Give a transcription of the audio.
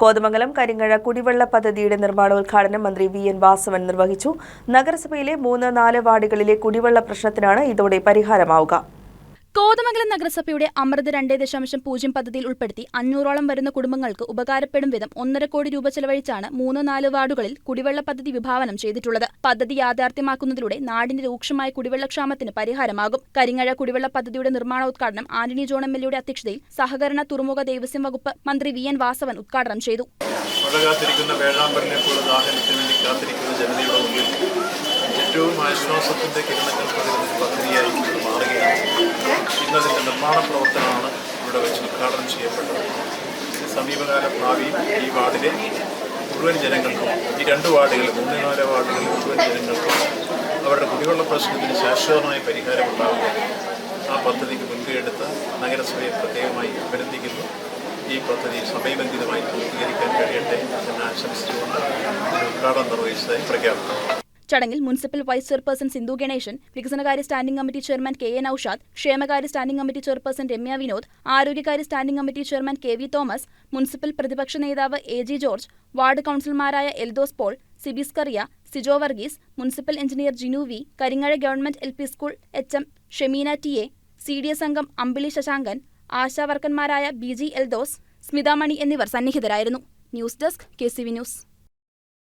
കോതമംഗലം കരിങ്ങഴ കുടിവെള്ള പദ്ധതിയുടെ നിർമ്മാണോദ്ഘാടനം മന്ത്രി വി എൻ വാസവൻ നിർവഹിച്ചു. നഗരസഭയിലെ മൂന്ന് നാല് വാർഡുകളിലെ കുടിവെള്ള പ്രശ്നത്തിനാണ് ഇതോടെ പരിഹാരമാവുക. കോതമംഗലം നഗരസഭയുടെ അമൃത് രണ്ടേ ദശാംശം പൂജ്യം പദ്ധതിയിൽ ഉൾപ്പെടുത്തി അഞ്ഞൂറോളം വരുന്ന കുടുംബങ്ങൾക്ക് ഉപകാരപ്പെടും വിധം ഒന്നര കോടി രൂപ ചെലവഴിച്ചാണ് മൂന്ന് നാല് വാർഡുകളിൽ കുടിവെള്ള പദ്ധതി വിഭാവനം ചെയ്തിട്ടുള്ളത്. പദ്ധതി യാഥാർത്ഥ്യമാക്കുന്നതിലൂടെ നാടിന്റെ രൂക്ഷമായ കുടിവെള്ളക്ഷാമത്തിന് പരിഹാരമാകും. കരിങ്ങഴ കുടിവെള്ള പദ്ധതിയുടെ നിർമ്മാണോദ്ഘാടനം ആന്റണി ജോൺ എം എൽഎയുടെ അധ്യക്ഷതയിൽ സഹകരണ തുറമുഖ ദേവസ്വം വകുപ്പ് മന്ത്രി വി എൻ വാസവൻ ഉദ്ഘാടനം ചെയ്തു. ഏറ്റവും ആശ്വാസത്തിന്റെ കിരണങ്ങൾ പകരുന്ന ഒരു നിർമ്മാണ പ്രവർത്തനമാണ് ഇവിടെ വെച്ച് ഉദ്ഘാടനം ചെയ്യപ്പെട്ടത്. സമീപകാല ഭാവിയിൽ ഈ വാർഡിലെ മുഴുവൻ ജനങ്ങൾക്കും ഈ രണ്ട് വാർഡുകളിൽ മൂന്ന് നാല് വാർഡുകളിൽ മുഴുവൻ ജനങ്ങൾക്കും അവരുടെ കുടിവെള്ള പ്രശ്നത്തിന് ശാശ്വതമായ പരിഹാരം ഉണ്ടാവുക ആ പദ്ധതിക്ക് മുൻകൈയെടുത്ത് നഗരസഭയെ പ്രത്യേകമായി അഭിനന്ദിക്കുന്നു. ഈ പദ്ധതി സമയബന്ധിതമായി പൂർത്തീകരിക്കാൻ കഴിയട്ടെ എന്ന് ആശംസിച്ചുകൊണ്ട് ഉദ്ഘാടനം നിർവഹിച്ചതായി പ്രഖ്യാപിക്കുന്നു. ചടങ്ങിൽ municipal vice chairperson Sindhu Ganesan വികസനകാര്യ standing committee chairman K A Naushad ക്ഷേമകാര്യ standing committee chairperson Ramya Vinod ആരോഗ്യകാര്യ standing committee chairman K V Thomas municipal പ്രതിപക്ഷ നേതാവ് A G George ward കൌൺസിലർമാരായ Eldhose Paul Sibis Kariya Sijo Varghese municipal engineer Jinu V Karingazha government L P school H M Shemeena T A C D S അംഗം അമ്പിളി ശശാങ്കൻ ആശാവർക്കന്മാരായ B G Eldhose Smithamani എന്നിവർ സന്നിഹിതരായിരുന്നു. News desk K C V news.